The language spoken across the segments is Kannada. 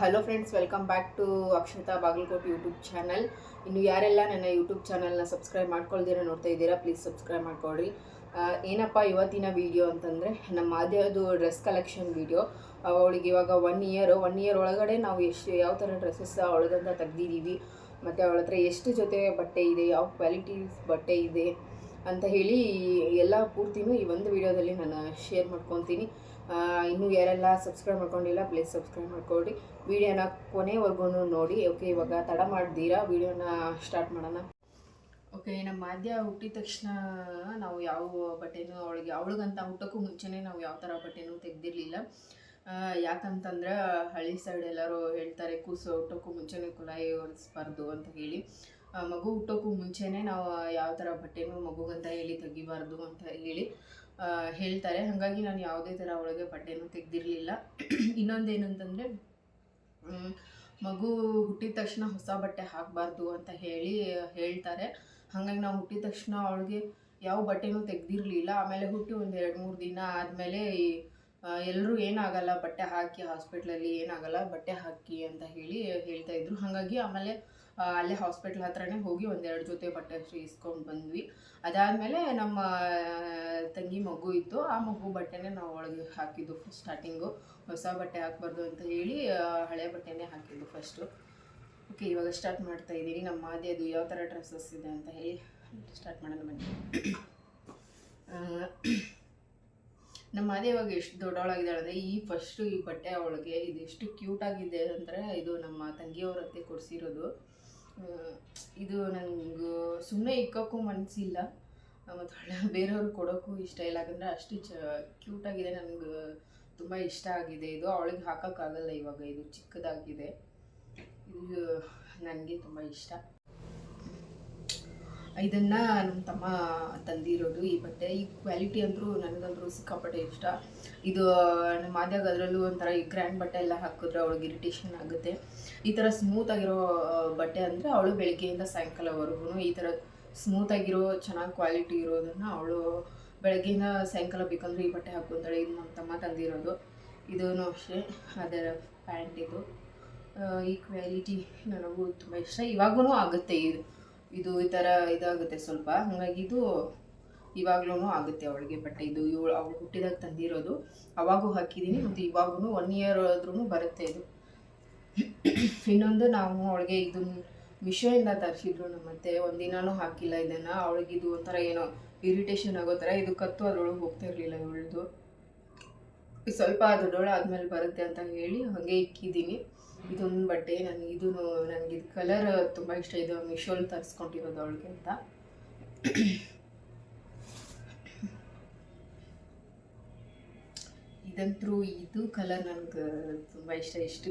Hello friends welcome back to Akshata Bagalkote YouTube channel ಇನ್ನು ಯಾರೆಲ್ಲ ನನ್ನ ಯೂಟ್ಯೂಬ್ ಚಾನಲ್ನ ಸಬ್ಸ್ಕ್ರೈಬ್ ಮಾಡ್ಕೊಳ್ದಿರ ನೋಡ್ತಾ ಇದ್ದೀರಾ ಪ್ಲೀಸ್ ಸಬ್ಸ್ಕ್ರೈಬ್ ಮಾಡ್ಕೊಳ್ರಿ. ಏನಪ್ಪ ಇವತ್ತಿನ ವಿಡಿಯೋ ಅಂತಂದರೆ, ನಮ್ಮ ಆದ್ಯದು ಡ್ರೆಸ್ ಕಲೆಕ್ಷನ್ ವಿಡಿಯೋ ಅವಳಿಗೆ ಇವಾಗ ಒನ್ ಇಯರ್ ಒನ್ ಇಯರ್ ಒಳಗಡೆ ನಾವು ಎಷ್ಟು, ಯಾವ ಥರ ಡ್ರೆಸ್ಸಸ್ ಅವಳದಂತ ತೆಗ್ದಿದ್ದೀವಿ, ಮತ್ತು ಅವಳ ಹತ್ರ ಎಷ್ಟು ಜೊತೆ ಬಟ್ಟೆ ಇದೆ, ಯಾವ ಕ್ವಾಲಿಟೀಸ್ ಬಟ್ಟೆ ಇದೆ ಅಂತ ಹೇಳಿ ಎಲ್ಲ ಪೂರ್ತಿನೂ ಈ ಒಂದು ವಿಡಿಯೋದಲ್ಲಿ ನಾನು ಶೇರ್ ಮಾಡ್ಕೊತೀನಿ. ಇನ್ನೂ ಯಾರೆಲ್ಲ ಸಬ್ಸ್ಕ್ರೈಬ್ ಮಾಡ್ಕೊಂಡಿಲ್ಲ ಪ್ಲೀಸ್ ಸಬ್ಸ್ಕ್ರೈಬ್ ಮಾಡ್ಕೊಳ್ಳಿ ವಿಡಿಯೋನ ಕೊನೆವರೆಗೂ ನೋಡಿ ಓಕೆ ಇವಾಗ ತಡ ಮಾಡಿದ್ದೀರಾ ವಿಡಿಯೋನ ಸ್ಟಾರ್ಟ್ ಮಾಡೋಣ. ಓಕೆ ನಮ್ಮ ಮಾಧ್ಯ ಹುಟ್ಟಿದ ತಕ್ಷಣ ನಾವು ಯಾವ ಬಟ್ಟೆನೂ ಅವಳಿಗೆ, ಅವಳಿಗಂತ ಹುಟ್ಟೋಕ್ಕೂ ಮುಂಚೆನೇ ನಾವು ಯಾವ ಥರ ಬಟ್ಟೆನೂ ತೆಗ್ದಿರಲಿಲ್ಲ. ಯಾಕಂತಂದ್ರೆ ಹಳ್ಳಿ ಸೈಡ್ ಎಲ್ಲರೂ ಹೇಳ್ತಾರೆ, ಕೂಸು ಹುಟ್ಟೋಕ್ಕೂ ಮುಂಚೆನೇ ಕುಲಾಯಿ ಹೊಲಿಸ್ಬಾರ್ದು ಅಂತ ಹೇಳಿ. ಮಗು ಹುಟ್ಟೋಕ್ಕೂ ಮುಂಚೆನೇ ನಾವು ಯಾವ ಥರ ಬಟ್ಟೆನೂ ಮಗುಗಂತ ಹೇಳಿ ತೆಗಿಬಾರ್ದು ಅಂತ ಹೇಳಿ. ಹೇಳ್ತಾರೆ. ಹಾಗಾಗಿ ನಾನು ಯಾವುದೇ ಥರ ಅವಳಿಗೆ ಬಟ್ಟೆನೂ ತೆಗೆದಿರಲಿಲ್ಲ. ಇನ್ನೊಂದೇನಂತಂದರೆ ಮಗು ಹುಟ್ಟಿದ ತಕ್ಷಣ ಹೊಸ ಬಟ್ಟೆ ಹಾಕಬಾರ್ದು ಅಂತ ಹೇಳಿ, ಹೇಳ್ತಾರೆ. ಹಾಗಾಗಿ ನಾವು ಹುಟ್ಟಿದ ತಕ್ಷಣ ಅವಳಿಗೆ ಯಾವ ಬಟ್ಟೆನೂ ತೆಗೆದಿರಲಿಲ್ಲ. ಆಮೇಲೆ ಹುಟ್ಟಿ ಒಂದು ಎರಡು ಮೂರು ದಿನ ಆದಮೇಲೆ ಎಲ್ಲರೂ ಏನಾಗಲ್ಲ, ಬಟ್ಟೆ ಹಾಕಿ ಹಾಸ್ಪಿಟ್ಲಲ್ಲಿ ಏನಾಗಲ್ಲ, ಬಟ್ಟೆ ಹಾಕಿ ಅಂತ ಹೇಳಿ ಹೇಳ್ತಾಯಿದ್ರು ಹಾಗಾಗಿ ಆಮೇಲೆ ಅಲ್ಲೇ ಹಾಸ್ಪಿಟ್ಲ್ ಹತ್ರನೇ ಹೋಗಿ ಒಂದೆರಡು ಜೊತೆ ಬಟ್ಟೆ ಅಷ್ಟು ಇಸ್ಕೊಂಡು ಬಂದ್ವಿ. ಅದಾದಮೇಲೆ ನಮ್ಮ ತಂಗಿ ಮಗು ಇತ್ತು. ಆ ಮಗು ಬಟ್ಟೆನೇ ನಾವು ಒಳಗೆ ಹಾಕಿದ್ದು ಸ್ಟಾರ್ಟಿಂಗು ಹೊಸ ಬಟ್ಟೆ ಹಾಕ್ಬಾರ್ದು ಅಂತ ಹೇಳಿ ಹಳೆ ಬಟ್ಟೆನೇ ಹಾಕಿದ್ದು ಫಸ್ಟು ಓಕೆ ಇವಾಗ ಸ್ಟಾರ್ಟ್ ಮಾಡ್ತಾ ಇದ್ದೀನಿ ನಮ್ಮ ಮಾದಿ ಅದು ಯಾವ ಥರ ಡ್ರೆಸ್ಸಸ್ ಇದೆ ಅಂತ ಹೇಳಿ ಸ್ಟಾರ್ಟ್ ಮಾಡೋಣ ಬನ್ನಿ. ನಮ್ಮ ಮಾದಿ ಇವಾಗ ಎಷ್ಟು ದೊಡ್ಡವಳಾಗಿದ್ದಾಳೆ ಅಂದರೆ, ಈ ಫಸ್ಟು ಈ ಬಟ್ಟೆ ಅವಳಿಗೆ ಇದು ಎಷ್ಟು ಕ್ಯೂಟ್ ಆಗಿದೆ ಅಂದರೆ, ಇದು ನಮ್ಮ ತಂಗಿಯವ್ರ ಹತ್ತೆ ಕೊಡಿಸಿರೋದು. ಇದು ನನಗೆ ಸುಮ್ಮನೆ ಇಕ್ಕೋಕ್ಕೂ ಮನಸ್ಸಿಲ್ಲ ಮತ್ತು ಬೇರೆಯವ್ರಿಗೆ ಕೊಡೋಕ್ಕೂ ಇಷ್ಟ ಇಲ್ಲ. ಯಾಕಂದರೆ ಅಷ್ಟು ಚ, ಕ್ಯೂಟಾಗಿದೆ. ನನಗೆ ತುಂಬ ಇಷ್ಟ ಆಗಿದೆ. ಇದು ಅವಳಿಗೆ ಹಾಕೋಕ್ಕಾಗಲ್ಲ ಇವಾಗ. ಇದು ಚಿಕ್ಕದಾಗಿದೆ. ಇದು ನನಗೆ ತುಂಬ ಇಷ್ಟ. ಇದನ್ನು ನಮ್ಮ ತಮ್ಮ ತಂದಿರೋದು, ಈ ಬಟ್ಟೆ. ಈ ಕ್ವಾಲಿಟಿ ಅಂದರೂ ನನಗಂತೂ ಸಿಕ್ಕಾಪಟ್ಟೆ ಇಷ್ಟ. ಇದು ನಮ್ಮ ಆದ್ಯಾಗ ಅದರಲ್ಲೂ ಒಂಥರ ಈ ಗ್ರ್ಯಾಂಡ್ ಬಟ್ಟೆ ಎಲ್ಲ ಹಾಕಿದ್ರೆ ಅವಳಿಗೆ ಇರಿಟೇಷನ್ ಆಗುತ್ತೆ. ಈ ಥರ ಸ್ಮೂತ್ ಆಗಿರೋ ಬಟ್ಟೆ ಅಂದರೆ ಅವಳು ಬೆಳಗ್ಗೆಯಿಂದ ಸಾಯಂಕಾಲವರೆಗೂ ಈ ಥರ ಸ್ಮೂತ್ ಆಗಿರೋ, ಚೆನ್ನಾಗಿ ಕ್ವಾಲಿಟಿ ಇರೋದನ್ನು ಅವಳು ಬೆಳಗ್ಗೆಯಿಂದ ಸಾಯಂಕಾಲ ಬೇಕಂದ್ರೆ ಈ ಬಟ್ಟೆ ಹಾಕೊಂತಾಳೆ ಇದು ನಮ್ಮ ತಮ್ಮ ತಂದಿರೋದು. ಇದೂ ಅಷ್ಟೇ, ಅದರ ಪ್ಯಾಂಟ್ ಇದು. ಈ ಕ್ವಾಲಿಟಿ ನನಗೂ ತುಂಬ ಇಷ್ಟ. ಇವಾಗೂ ಆಗುತ್ತೆ ಇದು. ಇದು ಈ ಥರ ಇದಾಗುತ್ತೆ ಸ್ವಲ್ಪ. ಹಾಗಾಗಿ ಇದು ಇವಾಗ್ಲೂ ಆಗುತ್ತೆ ಅವಳಿಗೆ ಬಟ್ ಇದು ಇವಳು, ಅವಳು ಹುಟ್ಟಿದಾಗ ತಂದಿರೋದು. ಅವಾಗೂ ಹಾಕಿದ್ದೀನಿ, ಮತ್ತು ಇವಾಗೂ ಒನ್ ಇಯರ್ ಆದ್ರೂ ಬರುತ್ತೆ ಇದು. ಇನ್ನೊಂದು ನಾವು ಅವಳಿಗೆ ಇದು ಮಿಶೋಯಿಂದ ತರಿಸಿದ್ರು ನಮ್ಮ ಮತ್ತೆ ಒಂದಿನೂ ಹಾಕಿಲ್ಲ ಇದನ್ನು. ಅವಳಿಗೆ ಇದು ಒಂಥರ ಏನೋ ಇರಿಟೇಷನ್ ಆಗೋ ಥರ, ಇದು ಕತ್ತು ಅದ್ರೊಳಗೆ ಹೋಗ್ತಾ ಇರಲಿಲ್ಲ ಇವಳದು. ಸ್ವಲ್ಪ ದೊಡ್ಡೋಳು ಆದಮೇಲೆ ಬರುತ್ತೆ ಅಂತ ಹೇಳಿ ಹಾಗೆ ಇಕ್ಕಿದ್ದೀನಿ. ಇದೊಂದು ಬಟ್ಟೆ ನನಗೆ ಇದು ನನಗೆ ಇದು ಕಲರ್ ತುಂಬ ಇಷ್ಟ. ಇದು ಮಿಶೋಲ್ ತರಿಸ್ಕೊಂಡಿರೋದು ಅವಳಿಗೆ ಅಂತ. ಇದಂತರೂ ಇದು ಕಲರ್ ನನಗೆ ತುಂಬ ಇಷ್ಟ. ಇಷ್ಟು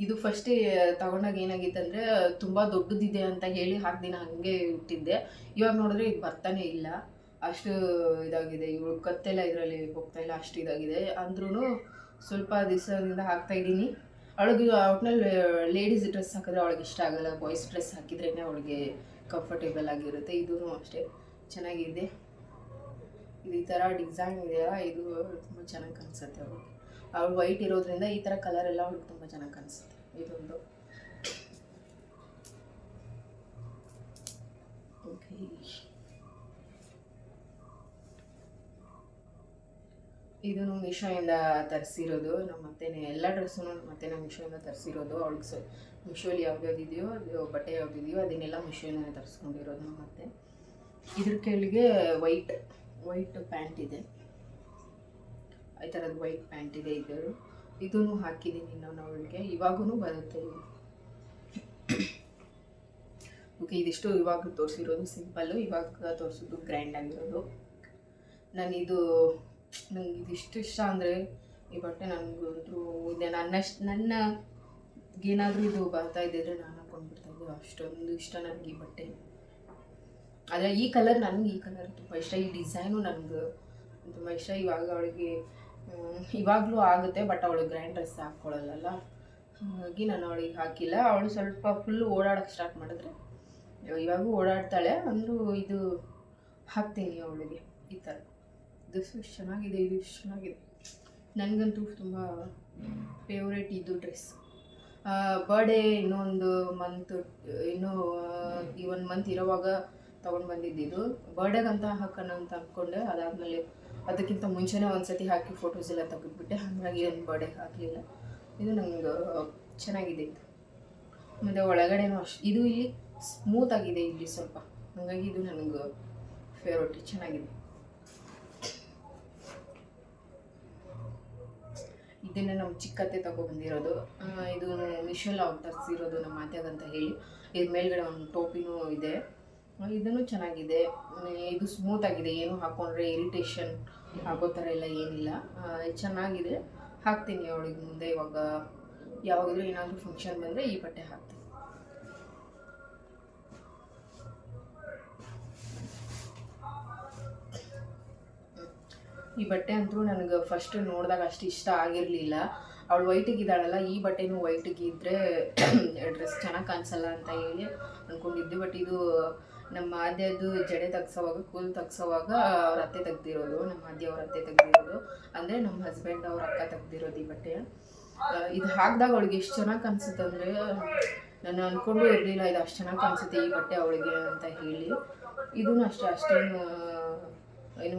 ಇದು ಫಸ್ಟೇ ತಗೊಂಡಾಗ ಏನಾಗಿತ್ತಂದರೆ, ತುಂಬ ದೊಡ್ಡದಿದೆ ಅಂತ ಹೇಳಿ ಹಾಕಿ ದಿನ ಹಾಗೆ ಇಟ್ಟಿದ್ದೆ. ಇವಾಗ ನೋಡಿದ್ರೆ ಇದು ಬರ್ತಾನೆ ಇಲ್ಲ. ಅಷ್ಟು ಇದಾಗಿದೆ. ಇವಳು ಕತ್ತೆಲ್ಲ ಇದರಲ್ಲಿ ಹೋಗ್ತಾ ಇಲ್ಲ. ಅಷ್ಟು ಇದಾಗಿದೆ. ಅಂದ್ರೂ ಸ್ವಲ್ಪ ದಿವಸದಿಂದ ಹಾಕ್ತಾ ಇದ್ದೀನಿ. ಅವಳಿಗೆ ಒಟ್ನಲ್ಲಿ ಲೇಡೀಸ್ ಡ್ರೆಸ್ ಹಾಕಿದ್ರೆ ಅವಳಿಗೆ ಇಷ್ಟ ಆಗಲ್ಲ. ಬಾಯ್ಸ್ ಡ್ರೆಸ್ ಹಾಕಿದ್ರೇ ಅವಳಿಗೆ ಕಂಫರ್ಟೇಬಲ್ ಆಗಿರುತ್ತೆ. ಇದೂ ಅಷ್ಟೇ. ಚೆನ್ನಾಗಿದೆ. ಇದು ಈ ಥರ ಡಿಸೈನ್ ಇದೆಯಲ್ಲ, ಇದು ತುಂಬ ಚೆನ್ನಾಗಿ ಕಾಣಿಸುತ್ತೆ ಅವಳಿಗೆ. ಅವಳು ವೈಟ್ ಇರೋದ್ರಿಂದ ಈ ಥರ ಕಲರ್ ಎಲ್ಲ ಅವಳಿಗೆ ತುಂಬ ಚೆನ್ನಾಗಿ ಕಾಣಿಸುತ್ತೆ. ಇದೊಂದು ಓಕೆ ಇದನ್ನು ಮೀಶೋಯಿಂದ ತರಿಸಿರೋದು. ನಮ್ಮ ಅತ್ತೆನೇ ಎಲ್ಲ ಮತ್ತೆ ನಮ್ಮ ಅತ್ತೆನ ಮೀಶೋಯಿಂದ ತರಿಸಿರೋದು. ಅವ್ಳಿಗೆ ಸ, ಮೀಶೋಲಿ ಯಾವ್ದು ಅದು ಬಟ್ಟೆ ಯಾವುದಿದೆಯೋ ಅದನ್ನೆಲ್ಲ ಮೀಶೋಯಿಂದ ತರಿಸ್ಕೊಂಡಿರೋದು ನಮ್ಮ ಮತ್ತೆ ಇದ್ರ ಕೆಳಗೆ ವೈಟ್ ವೈಟ್ ಪ್ಯಾಂಟ್ ಇದೆ. ಈ ಥರದ ವೈಟ್ ಪ್ಯಾಂಟ್ ಇದೆ ಇದ್ದರು ಇದನ್ನು ಹಾಕಿದ್ದೀನಿ ನಾನು ಅವಳಿಗೆ. ಇವಾಗೂ ಬರುತ್ತೆ ಓಕೆ ಇದಿಷ್ಟು ಇವಾಗ ತೋರಿಸಿರೋದು. ಸಿಂಪಲ್ಲು ಇವಾಗ ತೋರಿಸೋದು ಗ್ರ್ಯಾಂಡ್ ಆಗಿರೋದು. ನಾನಿದು ನಂಗೆ ಇದಿಷ್ಟು ಇಷ್ಟ ಅಂದರೆ ಈ ಬಟ್ಟೆ ನನಗಂತೂ ಇದೆ. ನನ್ನಷ್ಟು ನನ್ನ ಏನಾದರೂ ಇದು ಬರ್ತಾ ಇದ್ದಿದ್ರೆ ನಾನು ಹಾಕೊಂಡ್ಬಿಡ್ತಾ ಇದ್ದೆ. ಅಷ್ಟೊಂದು ಇಷ್ಟ ನನಗೆ ಈ ಬಟ್ಟೆ. ಆದರೆ ಈ ಕಲರ್ ನನಗೆ ಈ ಕಲರ್ ತುಂಬ ಇಷ್ಟ. ಈ ಡಿಸೈನು ನನಗೆ ತುಂಬ ಇಷ್ಟ. ಇವಾಗ ಅವಳಿಗೆ ಇವಾಗಲೂ ಆಗುತ್ತೆ ಬಟ್ ಅವಳು ಗ್ರ್ಯಾಂಡ್ ಡ್ರೆಸ್ ಹಾಕ್ಕೊಳ್ಳಲ್ಲ ಹಾಗಾಗಿ ನಾನು ಅವಳಿಗೆ ಹಾಕಿಲ್ಲ. ಅವಳು ಸ್ವಲ್ಪ ಫುಲ್ಲು ಓಡಾಡೋಕ್ಕೆ ಸ್ಟಾರ್ಟ್ ಮಾಡಿದ್ರೆ, ಇವಾಗೂ ಓಡಾಡ್ತಾಳೆ. ಅಂದರೂ ಇದು ಹಾಕ್ತೀನಿ ಅವಳಿಗೆ ಈ ಥರ ಎಷ್ಟು ಚೆನ್ನಾಗಿದೆ, ಇದು ಎಷ್ಟು ಚೆನ್ನಾಗಿದೆ. ನನಗಂತೂ ತುಂಬ ಫೇವ್ರೇಟ್ ಇದು ಡ್ರೆಸ್ ಬರ್ಡೇ ಇನ್ನೊಂದು ಮಂತ್ ಇನ್ನೂ ಈ ಒಂದು ಮಂತ್ ಇರೋವಾಗ ತೊಗೊಂಡು ಬಂದಿದ್ದಿದ್ದು ಬರ್ಡೇಗಂತ ಹಾಕೋಣ ಅಂತ ಅಂದ್ಕೊಂಡೆ ಅದಾದಮೇಲೆ ಅದಕ್ಕಿಂತ ಮುಂಚೆನೇ ಒಂದ್ಸತಿ ಹಾಕಿ ಫೋಟೋಸ್ ಎಲ್ಲ ತೆಗೆದ್ಬಿಟ್ಟೆ. ಹಾಗಾಗಿ ಏನು ಬರ್ಡೇ ಹಾಕಲಿಲ್ಲ. ಇದು ನಂಗೆ ಚೆನ್ನಾಗಿದೆ ಇದು. ಮತ್ತು ಒಳಗಡೆನೂ ಅಷ್ಟು ಇದು ಇಲ್ಲಿ ಸ್ಮೂತ್ ಆಗಿದೆ ಇಲ್ಲಿ ಸ್ವಲ್ಪ. ಹಾಗಾಗಿ ಇದು ನನಗೆ ಫೇವ್ರೇಟ್ ಚೆನ್ನಾಗಿದೆ. ಇದನ್ನ ನಾವು ಚಿಕ್ಕತ್ತೆ ತಗೊಬಂದಿರೋದು ಇದು ಮಿಶಲ್ ಅವ್ರು ತರಿಸಿರೋದು ನಮ್ಮ ಅಂತ ಹೇಳಿ. ಇದ್ರ ಮೇಲ್ಗಡೆ ಒಂದು ಟೋಪಿನೂ ಇದೆ. ಇದನ್ನು ಚೆನ್ನಾಗಿದೆ. ಇದು ಸ್ಮೂತ್ ಆಗಿದೆ. ಏನು ಹಾಕೊಂಡ್ರೆ ಇರಿಟೇಷನ್ ಆಗೋ ಥರ ಎಲ್ಲ ಏನಿಲ್ಲ. ಚೆನ್ನಾಗಿದೆ. ಹಾಕ್ತೀನಿ ಅವಳಿಗೆ ಮುಂದೆ ಇವಾಗ. ಯಾವಾಗಲೂ ಏನಾದರೂ ಫಂಕ್ಷನ್ ಬಂದರೆ ಈ ಬಟ್ಟೆ ಹಾಕ್ತೀನಿ. ಈ ಬಟ್ಟೆ ಅಂತೂ ನನಗೆ ಫಸ್ಟ್ ನೋಡಿದಾಗ ಅಷ್ಟು ಇಷ್ಟ ಆಗಿರಲಿಲ್ಲ. ಅವಳು ವೈಟಿಗೆ ಇದ್ದಾಳಲ್ಲ, ಈ ಬಟ್ಟೆನೂ ವೈಟಿಗೆ ಇದ್ದರೆ ಡ್ರೆಸ್ ಚೆನ್ನಾಗಿ ಕಾಣಿಸಲ್ಲ ಅಂತ ಹೇಳಿ ಅಂದ್ಕೊಂಡಿದ್ದೆ ಬಟ್ ಇದು ನಮ್ಮ ಆದ್ಯದು ಜಡೆ ತೆಗ್ಸೋವಾಗ ಕೂಲ್ ತೆಗ್ಸೋವಾಗ ಅವ್ರ ಅತ್ತೆ ತೆಗ್ದಿರೋದು, ನಮ್ಮ ಆದ್ಯ ಅವ್ರ ಅತ್ತೆ ತೆಗ್ದಿರೋದು. ಅಂದರೆ ನಮ್ಮ ಹಸ್ಬೆಂಡ್ ಅವ್ರ ಅಕ್ಕ ತೆಗ್ದಿರೋದು ಈ ಬಟ್ಟೆ. ಇದು ಹಾಕಿದಾಗ ಅವಳಿಗೆ ಎಷ್ಟು ಚೆನ್ನಾಗಿ ಕಾಣಿಸುತ್ತೆ ಅಂದರೆ, ನಾನು ಅಂದ್ಕೊಂಡು ಇರಲಿಲ್ಲ, ಇದು ಅಷ್ಟು ಚೆನ್ನಾಗಿ ಕಾಣಿಸುತ್ತೆ ಈ ಬಟ್ಟೆ ಅವಳಿಗೆ ಅಂತ ಹೇಳಿ. ಇದೂ ಅಷ್ಟೇ, ಅಷ್ಟೇನು ಏನು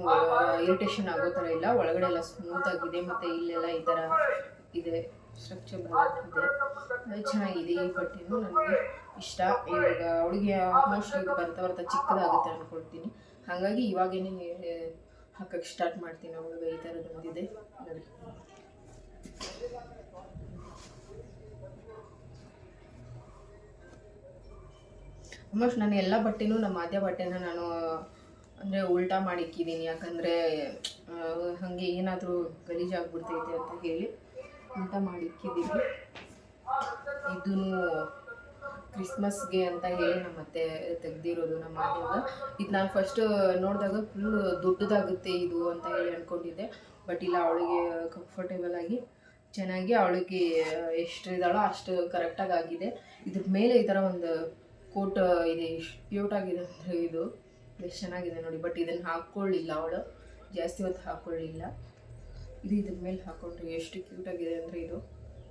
ಇರಿಟೇಷನ್ ಆಗೋ ಥರ ಇಲ್ಲ. ಒಳಗಡೆ ಎಲ್ಲ ಸ್ಮೂತ್ ಆಗಿದೆ. ಮತ್ತು ಇಲ್ಲೆಲ್ಲ ಈ ಥರ ಇದೆ. ಸ್ಟ್ರಕ್ಚರ್ ಇದೆ. ಚೆನ್ನಾಗಿದೆ ಈ ಬಟ್ಟೆನೂ ನನಗೆ ಇಷ್ಟ. ಇವಾಗ ಅವಳಿಗೆ ಆಲ್ಮೋಸ್ಟ್ ಬರ್ತಾ ಬರ್ತಾ ಚಿಕ್ಕದಾಗುತ್ತೆ ಅಂದ್ಕೊಳ್ತೀನಿ ಹಾಗಾಗಿ ಇವಾಗೇನೆ ಹಾಕಕ್ಕೆ ಸ್ಟಾರ್ಟ್ ಮಾಡ್ತೀನಿ ಅವಳಿಗೆ ಈ ಥರದ ಬಂದಿದೆ. ನೋಡಿ. ಆಲ್ಮೋಸ್ಟ್ ನಾನು ಎಲ್ಲ ಬಟ್ಟೆನೂ, ನಮ್ಮ ಆದ್ಯ ಬಟ್ಟೆನ ನಾನು ಅಂದರೆ ಉಲ್ಟಾ ಮಾಡಿ ಇಕ್ಕಿದ್ದೀನಿ ಯಾಕಂದರೆ ಹಾಗೆ ಏನಾದರೂ ಗಲೀಜಾಗ್ಬಿಡ್ತೈತೆ ಅಂತ ಹೇಳಿ ಉಲ್ಟಾ ಮಾಡಿ ಇದು ಇದನ್ನು ಕ್ರಿಸ್ಮಸ್ಗೆ ಅಂತ ಹೇಳಿ ನಮ್ಮ ಅತ್ತೆ ತೆಗ್ದಿರೋದು ನಮ್ಮ ಮನೆಯಿಂದ ಇದು ನಾನು ಫಸ್ಟ್ ನೋಡಿದಾಗ ಫುಲ್ ದೊಡ್ಡದಾಗುತ್ತೆ ಇದು ಅಂತ ಹೇಳಿ ಅಂದ್ಕೊಂಡಿದ್ದೆ ಬಟ್ ಇಲ್ಲ, ಅವಳಿಗೆ ಕಂಫರ್ಟೇಬಲ್ ಆಗಿ ಚೆನ್ನಾಗಿ ಅವಳಿಗೆ ಎಷ್ಟು ಇದ್ದಾಳೋ ಅಷ್ಟು ಕರೆಕ್ಟಾಗಿ ಆಗಿದೆ. ಇದ್ರ ಮೇಲೆ ಈ ಥರ ಒಂದು ಕೋಟ್ ಇದೆ, ಎಷ್ಟು ಕ್ಯೂಟ್ ಆಗಿದೆ ಅಂದರೆ ಇದು. ಎಷ್ಟು ಚೆನ್ನಾಗಿದೆ ನೋಡಿ ಬಟ್ ಇದನ್ನು ಹಾಕ್ಕೊಳ್ಳಿಲ್ಲ ಅವಳು. ಜಾಸ್ತಿ ಹೊತ್ತು ಹಾಕ್ಕೊಳ್ಳಿಲ್ಲ. ಇದು ಇದ್ರ ಮೇಲೆ ಹಾಕ್ಕೊಂಡ್ರೆ ಎಷ್ಟು ಕ್ಯೂಟಾಗಿದೆ ಅಂದರೆ ಇದು.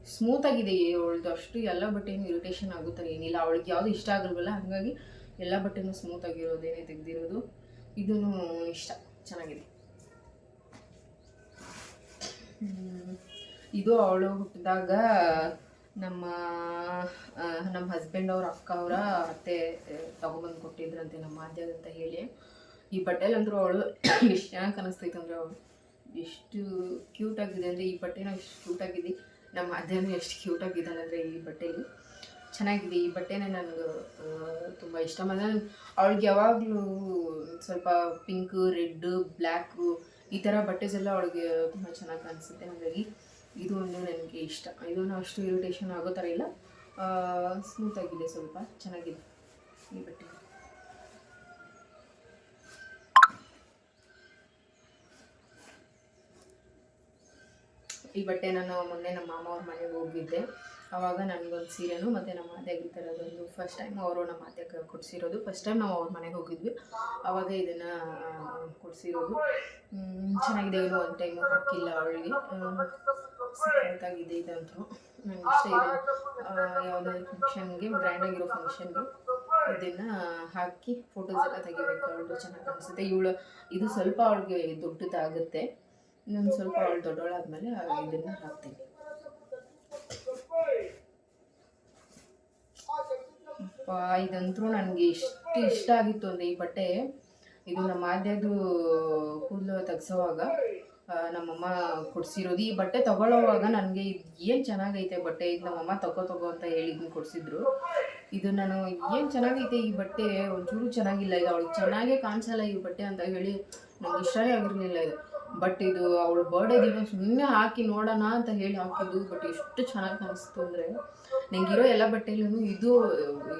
ಸ್ಮೂತ್ ಆಗಿದೆ ಅವಳದು ಅಷ್ಟು. ಎಲ್ಲ ಬಟ್ಟೆನೂ ಇರಿಟೇಷನ್ ಆಗುತ್ತಾ ಏನಿಲ್ಲ. ಅವಳಿಗೆ ಯಾವುದು ಇಷ್ಟ ಆಗಲ್ವಲ್ಲ ಹಾಗಾಗಿ ಎಲ್ಲ ಬಟ್ಟೆನೂ ಸ್ಮೂತ್ ಆಗಿರೋದೇನೆ ತೆಗೆದಿರೋದು. ಇದೂ ಇಷ್ಟ. ಚೆನ್ನಾಗಿದೆ. ಇದು ಅವಳು ಹುಟ್ಟಿದಾಗ ನಮ್ಮ ನಮ್ಮ ಹಸ್ಬೆಂಡ್ ಅವ್ರ ಅಕ್ಕ ಅವರ ಅತ್ತೆ ತಗೊಬಂದು ಕೊಟ್ಟಿದ್ರಂತೆ ನಮ್ಮ ಆದ್ಯಾಗ ಅಂತ ಹೇಳಿ. ಈ ಬಟ್ಟೆಲಂದ್ರೂ ಅವಳು ಎಷ್ಟು ಚೆನ್ನಾಗಿ ಅನಿಸ್ತೈತೆ ಅಂದ್ರೆ ಅವಳು. ಎಷ್ಟು ಕ್ಯೂಟ್ ಆಗಿದೆ ಅಂದರೆ ಈ ಬಟ್ಟೆನೂ ಎಷ್ಟು ಕ್ಯೂಟ್ ಆಗಿದ್ದಿ ನಮ್ಮ ಆದ್ಯನೂ ಎಷ್ಟು ಕ್ಯೂಟ್ ಆಗಿದ್ದಾನೆ ಅಂದರೆ ಈ ಬಟ್ಟೆಲಿ. ಚೆನ್ನಾಗಿದೆ. ಈ ಬಟ್ಟೆನೇ ನನಗೆ ತುಂಬ ಇಷ್ಟ. ಮತ್ತು ಅವಳಿಗೆ ಯಾವಾಗಲೂ ಸ್ವಲ್ಪ ಪಿಂಕು ರೆಡ್ ಬ್ಲ್ಯಾಕು ಈ ಥರ ಬಟ್ಟೆಸ್ ಎಲ್ಲ ಅವಳಿಗೆ ತುಂಬ ಚೆನ್ನಾಗಿ ಕಾಣಿಸುತ್ತೆ. ಹಾಗಾಗಿ ಇದು ಒಂದು ನನಗೆ ಇಷ್ಟ. ಇದನ್ನು ಅಷ್ಟು ಇರಿಟೇಷನ್ ಆಗೋ ಥರ ಇಲ್ಲ. ಸ್ಮೂತ್ ಆಗಿದೆ ಸ್ವಲ್ಪ. ಚೆನ್ನಾಗಿದೆ. ಈ ಬಟ್ಟೆ. ಈ ಬಟ್ಟೆ ನಾನು ಮೊನ್ನೆ ನಮ್ಮ ಮಾಮ ಅವ್ರ ಮನೆಗೆ ಹೋಗಿದ್ದೆ. ಆವಾಗ ನನಗೊಂದು ಸೀರೆನೂ ಮತ್ತು ನಮ್ಮ ಅತ್ತೆಗೆ ಈ ಥರದೊಂದು ಫಸ್ಟ್ ಟೈಮ್ ಅವರು ನಮ್ಮ ಮಾತೆಗೆ ಕೊಡಿಸಿರೋದು. ಫಸ್ಟ್ ಟೈಮ್ ನಾವು ಅವ್ರ ಮನೆಗೆ ಹೋಗಿದ್ವಿ. ಆವಾಗ ಇದನ್ನು ಕೊಡಿಸಿರೋದು. ಚೆನ್ನಾಗಿದೆ ಏನು ಒಂದು ಟೈಮು ಹಾಕಿಲ್ಲ ಅವಳಿಗೆ. ಸಖತ್ತಾಗಿದೆ ಇದಂತೂ ನನಗೆ ಇಷ್ಟ ಇದೆ. ಯಾವುದೇ ಫಂಕ್ಷನ್ಗೆ ಗ್ರ್ಯಾಂಡಾಗಿರೋ ಫಂಕ್ಷನ್ಗೆ ಇದನ್ನು ಹಾಕಿ ಫೋಟೋಸ್ ಎಲ್ಲ ತೆಗಿಬೇಕು. ಅವಳು ಚೆನ್ನಾಗಿ ಅನಿಸುತ್ತೆ ಇವಳು ಇದು ಸ್ವಲ್ಪ ಅವಳಿಗೆ ದೊಡ್ಡದಾಗುತ್ತೆ. ಇನ್ನೊಂದು ಸ್ವಲ್ಪ ಅವಳು ದೊಡ್ಡವಳಾದ್ಮೇಲೆ ಇದನ್ನು ಹಾಕ್ತೀನಿ. ಇದಂತೂ ನನಗೆ ಇಷ್ಟು ಇಷ್ಟ ಆಗಿತ್ತು ಅಂದರೆ ಈ ಬಟ್ಟೆ. ಇದು ನಮ್ಮ ಆದ್ಯದು ಕೂದಲು ತೆಗ್ಸೋವಾಗ. ನಮ್ಮಮ್ಮ ಕೊಡ್ಸಿರೋದು. ಈ ಬಟ್ಟೆ ತಗೊಳ್ಳೋವಾಗ ನನಗೆ ಇದು ಏನು ಚೆನ್ನಾಗೈತೆ ಬಟ್ಟೆ? ಇದು ನಮ್ಮಮ್ಮ ತಗೋ ತಗೋ ಅಂತ ಹೇಳಿ ಇದನ್ನ ಕೊಡಿಸಿದ್ರು. ಇದು ನಾನು ಏನು ಚೆನ್ನಾಗೈತೆ ಈ ಬಟ್ಟೆ? ಒಂಚೂರು ಚೆನ್ನಾಗಿಲ್ಲ. ಇದು ಅವಳಿಗೆ ಚೆನ್ನಾಗೇ ಕಾಣಿಸಲ್ಲ ಈ ಬಟ್ಟೆ ಅಂತ ಹೇಳಿ ನಂಗೆ ಇಷ್ಟನೇ ಆಗಿರಲಿಲ್ಲ ಇದು. ಬಟ್ ಇದು ಅವಳ ಬರ್ಡೇ ದಿನ ಸುಮ್ಮನೆ ಹಾಕಿ ನೋಡೋಣ ಅಂತ ಹೇಳಿ ಹಾಕಿದ್ದು. ಬಟ್ ಎಷ್ಟು ಚೆನ್ನಾಗಿ ಕಾಣಿಸ್ತು ಅಂದರೆ ನನಗಿರೋ ಎಲ್ಲ ಬಟ್ಟೆಯಲ್ಲೂ ಇದು,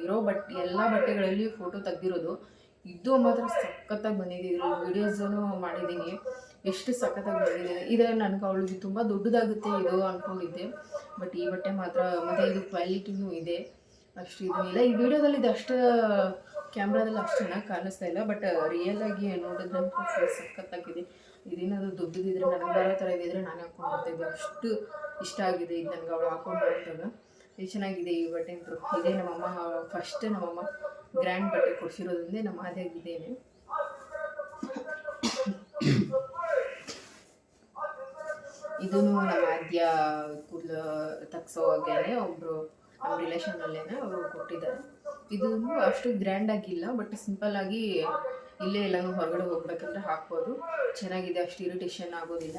ಇರೋ ಬಟ್ಟೆ ಎಲ್ಲ ಬಟ್ಟೆಗಳಲ್ಲಿ ಫೋಟೋ ತೆಗ್ದಿರೋದು. ಇದು ಮಾತ್ರ ಸಖತ್ತಾಗಿ ಬಂದಿದೆ. ಇದ್ರಲ್ಲಿ ವೀಡಿಯೋಸನ್ನು ಮಾಡಿದ್ದೀನಿ. ಎಷ್ಟು ಸಖತ್ತಾಗಿ ಬಂದಿದೆ ಇದು ನನಗೆ ಅವಳಿಗೆ ತುಂಬ ದೊಡ್ಡದಾಗುತ್ತೆ ಇದು ಅಂದ್ಕೊಂಡಿದ್ದೆ ಬಟ್ ಈ ಬಟ್ಟೆ ಮಾತ್ರ, ಮತ್ತು ಇದು ಕ್ವಾಲಿಟಿನೂ ಇದೆ. ಅಷ್ಟು ಇದನ್ನಿಲ್ಲ ಈ ವಿಡಿಯೋದಲ್ಲಿ ಇದು ಅಷ್ಟು, ಕ್ಯಾಮ್ರಾದಲ್ಲಿ ಅಷ್ಟು ಚೆನ್ನಾಗಿ ಕಾಣಿಸ್ತಾ ಇಲ್ಲ. ಬಟ್ ರಿಯಲ್ ಆಗಿ ನೋಡಿದ್ರಂತೂ ಫುಲ್ ಸಖತ್ತಾಗಿದೆ. ಇದೇನಾದರೂ ದೊಡ್ಡದಿದ್ರೆ, ನನಗೆ ಬರೋ ಥರ ಇದ್ದಿದ್ರೆ ನಾನು ಹಾಕೊಂಡು ಬರ್ತಾಯಿದ್ದೆ ಅಷ್ಟು ಇಷ್ಟ ಆಗಿದೆ ಇದು ನನಗೆ ಅವಳು ಹಾಕೊಂಡು ಬರ್ತಾಗ ಇದು ಚೆನ್ನಾಗಿದೆ ಈ ಬಟ್ಟೆ ಅಂತೂ. ಇದೇ ನಮ್ಮಮ್ಮ ಫಸ್ಟ್ ನಮ್ಮಮ್ಮ ಗ್ರ್ಯಾಂಡ್ ಬಟ್ಟೆ ಕೊಡಿಸಿರೋದ್ರಿಂದ ನಮ್ಮ ಆದ್ಯಾಗಿದ್ದೇನೆ ಇದೂ ನಮ್ಮ ಆದ್ಯ ಕೂದಲು ತಗ್ಸೋವಾಗೇನೆ ಒಬ್ಬರು ನಮ್ಮ ರಿಲೇಷನಲ್ಲೇನೆ ಅವರು ಕೊಟ್ಟಿದ್ದಾರೆ. ಇದು ಅಷ್ಟು ಗ್ರ್ಯಾಂಡ್ ಆಗಿಲ್ಲ ಬಟ್ ಸಿಂಪಲ್ ಆಗಿ ಇಲ್ಲೇ ಎಲ್ಲಾನು ಹೊರಗಡೆ ಹೋಗ್ಬೇಕಂದ್ರೆ ಹಾಕ್ಬೋದು. ಚೆನ್ನಾಗಿದೆ, ಅಷ್ಟು ಇರಿಟೇಷನ್ ಆಗೋದಿಲ್ಲ.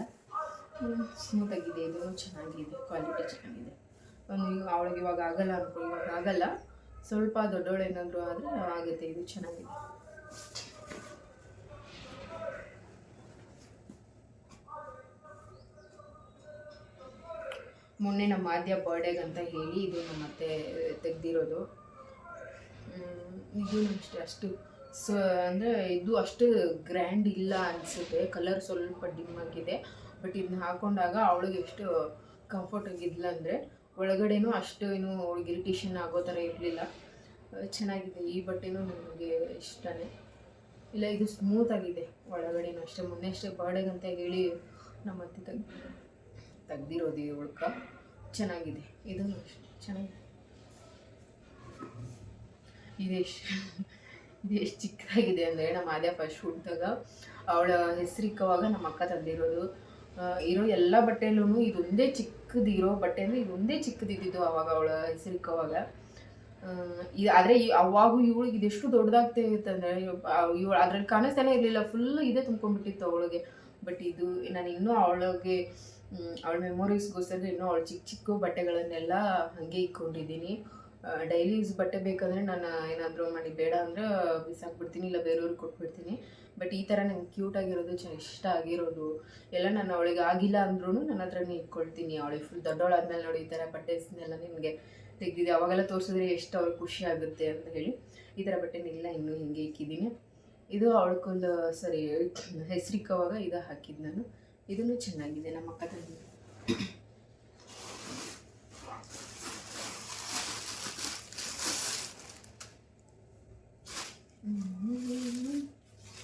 ಸ್ಮೂತ್ ಆಗಿದೆ ಇದು ಚೆನ್ನಾಗಿದೆ ಕ್ವಾಲಿಟಿ ಚೆನ್ನಾಗಿದೆ. ಈಗ ಅವಳಿಗೆ ಇವಾಗ ಆಗಲ್ಲ ಅನ್ಕೊ, ಇವಾಗ ಆಗಲ್ಲ. ಸ್ವಲ್ಪ ದೊಡ್ಡವಳು ಏನಾದರೂ ಆದರೆ ಆಗುತ್ತೆ, ಇದು ಚೆನ್ನಾಗಿದೆ. ಮೊನ್ನೆ ನಮ್ಮ ಆದ್ಯ ಅಂತ ಹೇಳಿ ಇದು ನಮ್ಮ ಅತ್ತೆ ತೆಗ್ದಿರೋದು. ಇದು ಅಷ್ಟೇ ಅಷ್ಟು. ಸೊ ಅಂದರೆ ಇದು ಅಷ್ಟು ಗ್ರ್ಯಾಂಡ್ ಇಲ್ಲ ಅನಿಸುತ್ತೆ. ಕಲರ್ ಸ್ವಲ್ಪ ಡಿಮ್ ಆಗಿದೆ. ಬಟ್ ಇದನ್ನ ಹಾಕೊಂಡಾಗ ಅವಳಿಗೆ ಎಷ್ಟು ಕಂಫರ್ಟ್ ಆಗಿದ್ಲ ಅಂದರೆ ಒಳಗಡೆನೂ ಅಷ್ಟು ಏನು ಅವಳಿಗೆ ಇರಿಟೇಷನ್ ಆಗೋ ಥರ ಇರಲಿಲ್ಲ. ಚೆನ್ನಾಗಿದೆ. ಈ ಬಟ್ಟೆನೂ ನನಗೆ ಇಷ್ಟನೇ. ಇಲ್ಲ, ಇದು ಸ್ಮೂತ್ ಆಗಿದೆ. ಒಳಗಡೆನೂ ಅಷ್ಟೇ. ಮೊನ್ನೆ ಅಷ್ಟೇ ಅಂತ ಹೇಳಿ ನಮ್ಮ ಅತ್ತೆ ತೆಗ್ದಿರೋದು ಉಳ್ಕ ಚೆನ್ನಾಗಿದೆ. ಇದು ಚೆನ್ನಾಗಿದೆ. ಇದೆಷ್ಟು ಇದು ಎಷ್ಟು ಚಿಕ್ಕದಾಗಿದೆ ಅಂದರೆ ನಮ್ಮ ಅದೇ ಫಸ್ಟ್ ಹುಟ್ಟಿದಾಗ ಅವಳ ಹೆಸರಿಕ್ಕವಾಗ ನಮ್ಮ ಅಕ್ಕ ತಂದಿರೋದು. ಇರೋ ಎಲ್ಲ ಬಟ್ಟೆಯಲ್ಲೂ ಇದೊಂದೇ ಚಿಕ್ಕದಿರೋ ಬಟ್ಟೆ ಅಂದರೆ ಇದೊಂದೇ ಚಿಕ್ಕದಿದ್ದು ಅವಾಗ ಅವಳ ಹೆಸರಿಕ್ಕವಾಗ ಇದು ಆದರೆ ಅವಾಗೂ ಇವಳಿಗೆ ಇದೆಷ್ಟು ದೊಡ್ಡದಾಗ್ತಾ ಇತ್ತಂದರೆ ಇವಳು ಅದ್ರಲ್ಲಿ ಕಾಣಿಸ್ತಾನೆ ಇರಲಿಲ್ಲ. ಫುಲ್ ಇದೇ ತುಂಬ್ಕೊಂಡ್ಬಿಟ್ಟಿತ್ತು ಅವಳಿಗೆ. ಬಟ್ ಇದು ನಾನು ಇನ್ನೂ ಅವಳಿಗೆ ಅವಳ ಮೆಮೊರೀಸ್ಗೋಸ್ಕರ ಇನ್ನೂ ಅವಳು ಚಿಕ್ಕ ಚಿಕ್ಕ ಬಟ್ಟೆಗಳನ್ನೆಲ್ಲ ಹಾಗೆ ಇಟ್ಕೊಂಡಿದ್ದೀನಿ ಡೈಲಿ ಯೂಸ್ ಬಟ್ಟೆ ಬೇಕಂದರೆ ನಾನು ಏನಾದರೂ ಮಾಡಿ, ಬೇಡ ಅಂದರೆ ಬಿಸಾಕ್ಬಿಡ್ತೀನಿ, ಇಲ್ಲ ಬೇರೆಯವ್ರಿಗೆ ಕೊಟ್ಬಿಡ್ತೀನಿ. ಬಟ್ ಈ ಥರ ನಂಗೆ ಕ್ಯೂಟ್ ಆಗಿರೋದು, ಚ, ಇಷ್ಟ ಆಗಿರೋದು, ಎಲ್ಲ ನಾನು ಅವಳಿಗೆ ಆಗಿಲ್ಲ ಅಂದ್ರೂ ನನ್ನ ಹತ್ರನೇ ಇಟ್ಕೊಳ್ತೀನಿ. ಅವಳಿಗೆ ಫುಲ್ ದೊಡ್ಡವಳಾದ್ಮೇಲೆ ನೋಡಿ ಈ ಥರ ಬಟ್ಟೆಸ್ನೆಲ್ಲ ನಿಮಗೆ ತೆಗ್ದಿದೆ. ಅವಾಗೆಲ್ಲ ತೋರಿಸಿದ್ರೆ ಎಷ್ಟು ಅವ್ರಿಗೆ ಖುಷಿ ಆಗುತ್ತೆ ಅಂತ ಹೇಳಿ ಈ ಥರ ಬಟ್ಟೆನೆಲ್ಲ ಇನ್ನೂ ಹಿಂಗೆ ಇಕ್ಕಿದ್ದೀನಿ. ಇದು ಅವಳಕ್ಕೊಂದು ಸರಿ, ಹೆಸರಿಕ್ಕವಾಗ ಇದು ಹಾಕಿದ್ದು ನಾನು. ಇದನ್ನು ಚೆನ್ನಾಗಿದೆ ನಮ್ಮ ಅಕ್ಕ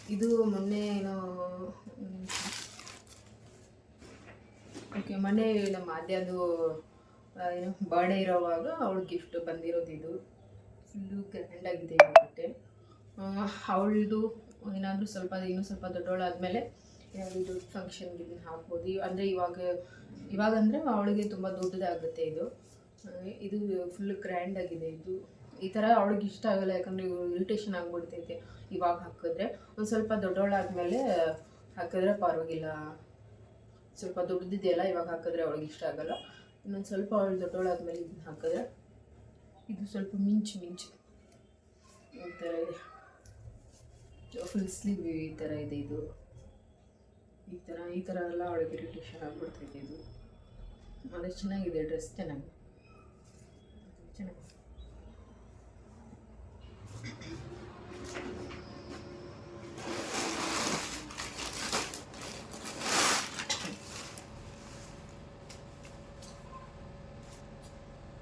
ಇದು ಮೊನ್ನೆ ಏನೋ ಓಕೆ ಮೊನ್ನೆ ನಮ್ಮ ಆದ್ಯದು ಆ, ಏನು ಬರ್ಡೇ ಇರೋವಾಗ ಅವಳು ಗಿಫ್ಟ್ ಬಂದಿರೋದು ಇದು. ಫುಲ್ಲು ಗ್ರ್ಯಾಂಡ್ ಆಗಿದೆ ಈ ಬಟ್ಟೆ. ಅವಳದು ಏನಾದರೂ ಸ್ವಲ್ಪ ಇನ್ನೂ ಸ್ವಲ್ಪ ದೊಡ್ಡವಳಾದ್ಮೇಲೆ ಏನಾದರೂ ದೊಡ್ಡ ಫಂಕ್ಷನ್ಗೆ ಇದನ್ನ ಹಾಕ್ಬೋದು. ಅಂದರೆ ಇವಾಗ ಇವಾಗ ಅಂದರೆ ಅವಳಿಗೆ ತುಂಬ ದೊಡ್ಡದಾಗುತ್ತೆ ಇದು. ಇದು ಫುಲ್ ಗ್ರ್ಯಾಂಡ್ ಆಗಿದೆ ಇದು. ಈ ಥರ ಅವಳಿಗೆ ಇಷ್ಟ ಆಗಲ್ಲ, ಯಾಕಂದರೆ ಇರಿಟೇಷನ್ ಆಗಿಬಿಡ್ತೈತೆ ಇವಾಗ ಹಾಕಿದ್ರೆ. ಒಂದು ಸ್ವಲ್ಪ ದೊಡ್ಡವಳಾದ್ಮೇಲೆ ಹಾಕಿದ್ರೆ ಪರವಾಗಿಲ್ಲ. ಸ್ವಲ್ಪ ದೊಡ್ಡದಿದೆಯಲ್ಲ, ಇವಾಗ ಹಾಕಿದ್ರೆ ಅವಳಿಗೆ ಇಷ್ಟ ಆಗಲ್ಲ. ಇನ್ನೊಂದು ಸ್ವಲ್ಪ ಅವಳು ದೊಡ್ಡವಳಾದ್ಮೇಲೆ ಇದನ್ನ ಹಾಕಿದ್ರೆ ಇದು ಸ್ವಲ್ಪ ಮಿಂಚು ಮಿಂಚು ಈ ಥರ ಇದೆ. ಫುಲ್ ಸ್ಲೀವ್ ಈ ಥರ ಇದೆ ಇದು. ಈ ಥರ ಈ ಥರ ಎಲ್ಲ ಅವಳಿಗೆ ಇರಿಟೇಷನ್ ಆಗ್ಬಿಡ್ತೈತೆ ಇದು. ಅದು ಚೆನ್ನಾಗಿದೆ ಡ್ರೆಸ್ ಚೆನ್ನಾಗಿ ಚೆನ್ನಾಗಿ